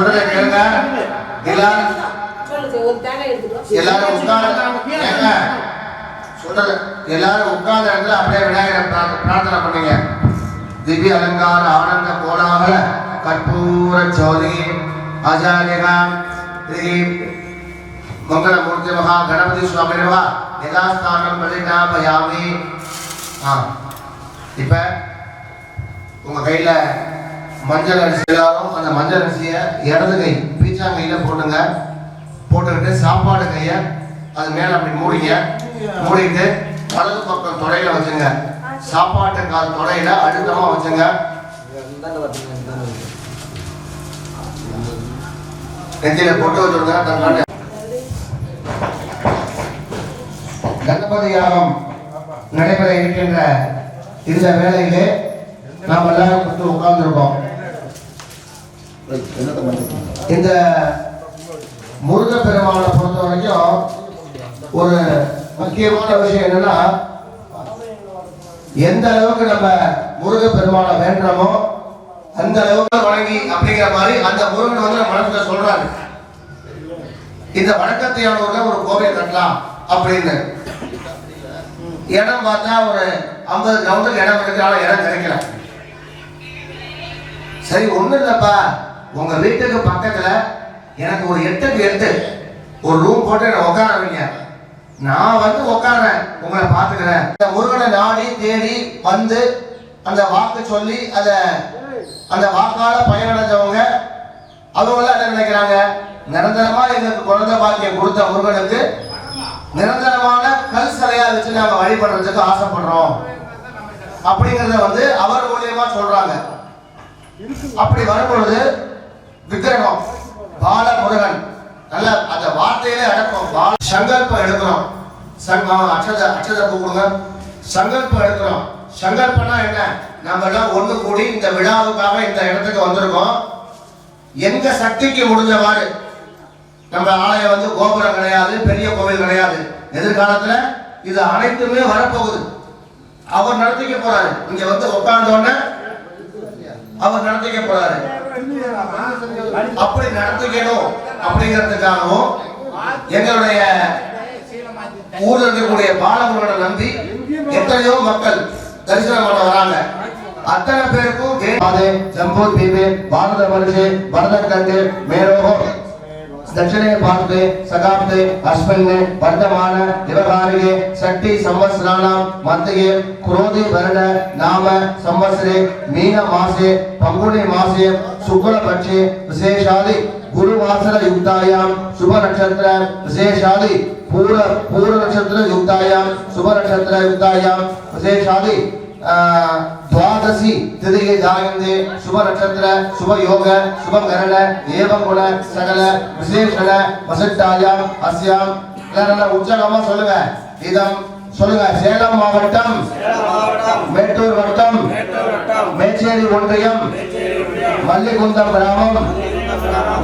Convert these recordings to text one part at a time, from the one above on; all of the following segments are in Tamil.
சொல்றதை கேளுங்க. எல்லாரும் எல்லாரும் உட்கார்ந்து சொல்றது எல்லாரும் உட்கார்ந்த இடத்துல அப்படியே விநாயகரை பிரார்த்த- பிரார்த்தனை பண்ணுங்க. திவ்ய அலங்கார ஆனந்த கோலாகல கற்பூர ஜோதி ஆச்சாரியகா ஸ்ரீ மங்களமூர்த்தி மகா கணபதி சுவாமி யதாஸ்தானம் பிரதிஷ்டாபயாமி ஆ இப்ப உங்க கையில மஞ்சள் அரிசி எல்லாரும் அந்த மஞ்சள் அரிசியை இடது கை பீச்சாங்கையில் போட்டுங்க. போட்டுக்கிட்டு சாப்பாடு கையை அது மேலே அப்படி மூடிங்க. மூடிட்டு வலது பக்கம் தொடையில வச்சுங்க. சாப்பாட்டு கால் தொடையில அழுத்தமா வச்சுங்க. நெஞ்சில போட்டு வச்சுருங்க தன்னாட்டு கணபதி யாகம் நடைபெற இருக்கின்ற இந்த வேலையிலே நாம் எல்லாரும் வந்து உட்கார்ந்துருக்கோம். இந்த முருக பெருமானை பொறுத்த வரைக்கும் ஒரு முக்கியமான விஷயம் என்னன்னா எந்த அளவுக்கு நம்ம முருக பெருமானை வேண்டுறோமோ அந்த அளவுக்கு வணங்கி அப்படிங்கிற மாதிரி அந்த முருகன் வந்து நம்ம மனசுல சொல்றாரு. இந்த வணக்கத்தையானவர்கள் ஒரு கோவில் கட்டலாம் அப்படின்னு. இடம் பார்த்தா ஒரு ஐம்பது கிரவுண்டுக்கு இடம் இருக்கு இடம் கிடைக்கல. சரி ஒண்ணு இல்லப்பா. உங்க வீட்டுக்கு பக்கத்துல எனக்கு ஒரு எட்டுக்கு எட்டு ஒரு ரூம் போட்டு என்ன உட்கார வைங்க. நான் வந்து உட்கார்றேன் உங்களை பார்த்துக்கிறேன். இந்த முருகனை நாடி தேடி வந்து அந்த வாக்கு சொல்லி அத அந்த வாக்கால பயனடைஞ்சவங்க அவங்களாம் என்ன நினைக்கிறாங்க? நிரந்தரமா எங்களுக்கு குழந்தை பாக்கியம் கொடுத்த முருகனுக்கு நிரந்தரமான கல் சிலையா வச்சு நாங்க வழிபடுறதுக்கு ஆசைப்படுறோம். அப்படிங்கறத வந்து அவர் மூலியமா சொல்றாங்க. அப்படி வரும்பொழுது விக்கிரகம் பால முருகன் நல்ல அந்த வார்த்தையிலே அடக்கம். பால சங்கல்பம் எடுக்கிறோம். சங்கம் அச்சத அச்சத கூப்பிடுங்க சங்கல்பம் எடுக்கிறோம். சங்கல்பம்னா என்ன? நம்ம எல்லாம் ஒண்ணு கூடி இந்த விழாவுக்காக இந்த இடத்துக்கு வந்திருக்கோம். எங்க சக்திக்கு முடிஞ்சவாறு. நம்ம ஆலயம் வந்து கோபுரம் கிடையாது பெரிய கோவில் கிடையாது. எதிர்காலத்துல இது அனைத்துமே வரப்போகுது. அவர் நடத்திக்க போறாரு. இங்க வந்து உட்கார்ந்த உடனே அவர் நடத்திக்க போறாரு. அப்படி நடந்துக்கணும் அப்படிங்கிறதுக்காகவும் எங்களுடைய ஊரில் இருக்கக்கூடிய பாலகுருவனை நம்பி எத்தனையோ மக்கள் தரிசனம் பண்ண வராங்க. அத்தனை பேருக்கும் ஜம்போத் தீபே பாரத வருஷே பரதர் கண்டு மேலோகம். దక్షిణే భారతే శతాబ్దే అస్మిన్ వర్ధమాన దివకాలిగే షట్టి సంవత్సరాణం మధ్యే క్రోధి వరణ నామ సంవత్సరే మీన మాసే పంగుణి మాసే శుక్లపక్షే విశేషాది గురువాసర యుక్తాయాం శుభ నక్షత్ర విశేషాది పూర్వ పూర్వ నక్షత్ర యుక్తాయాం శుభ నక్షత్ర యుక్తాయాం విశేషాది துவாதசி திதிகை ஜாயந்தே சுப நட்சத்திர சுப யோக சுபகரண ஏவகுண சகல விசேஷண வசட்டாயாம் அஸ்யாம். நல்லா உற்சாகமா சொல்லுங்க. இதம் சொல்லுங்க. சேலம் மாவட்டம் மேட்டூர் வட்டம் மேச்சேரி ஒன்றியம் மல்லிகுந்தம் கிராமம்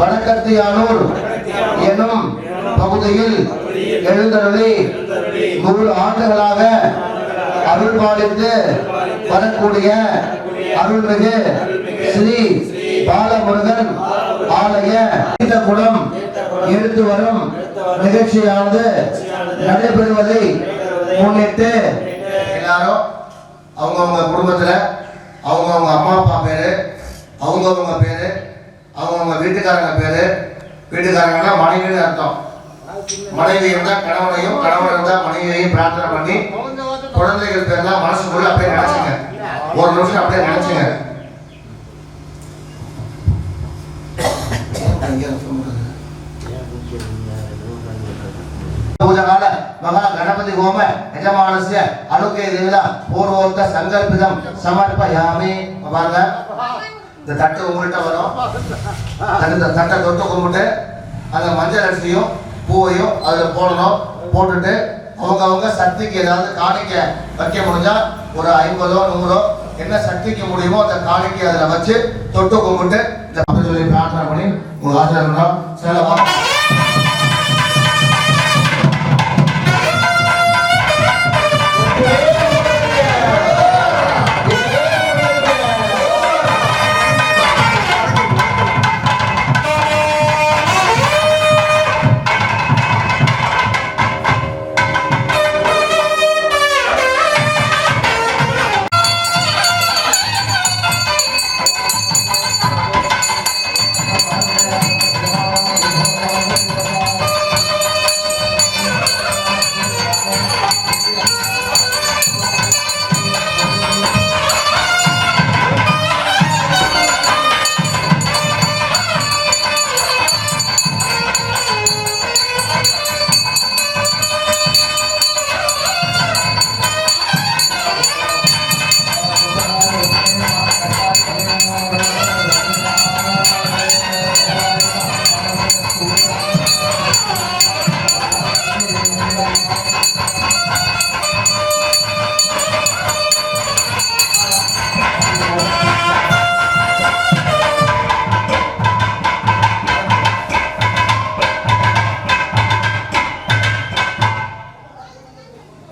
வடக்கத்தியானூர் எனும் பகுதியில் எழுந்தருளி நூறு ஆண்டுகளாக அருள் பாலித்து வரக்கூடிய அருள்மிகு ஸ்ரீ பாலமுருகன் ஆலய குளம் எடுத்து வரும் நிகழ்ச்சியானது நடைபெறுவதை முன்னிட்டு எல்லாரும் அவங்கவுங்க குடும்பத்துல அவங்கவுங்க அம்மா அப்பா பேரு அவங்கவுங்க பேரு அவங்கவுங்க வீட்டுக்காரங்க பேரு வீட்டுக்காரங்கன்னா மனைவின்னு அர்த்தம். மனைவி இருந்தா கணவனையும் கணவன் இருந்தா மனைவியையும் பிரார்த்தனை பண்ணி குழந்தைகள் பேர்லாம் மனசுக்குள்ள அப்படியே நினைச்சுங்க. ஒரு நிமிஷம் அப்படியே நினைச்சுங்க. பூஜகால மகா கணபதி ஹோம யஜமானஸ்ய அனுக்கே தேவதா பூர்வோக்த சங்கல்பிதம் சமர்ப்பயாமி. பாருங்க. இந்த தட்டு உங்கள்கிட்ட வரும். அந்த தட்டை தொட்டு கும்பிட்டு அந்த மஞ்சள் அரிசியும் பூவையும் அதில் போடணும். போட்டுட்டு அவங்க அவங்க சக்திக்கு ஏதாவது காணிக்க வைக்க முடிஞ்சா ஒரு ஐம்பதோ நூறோ என்ன சக்திக்கு முடியுமோ அந்த காணிக்கை அதில் வச்சு தொட்டு கும்பிட்டு இந்த சொல்லி பிரார்த்தனை பண்ணி உங்களுக்கு ஆசீர்வாதம் சேலமா?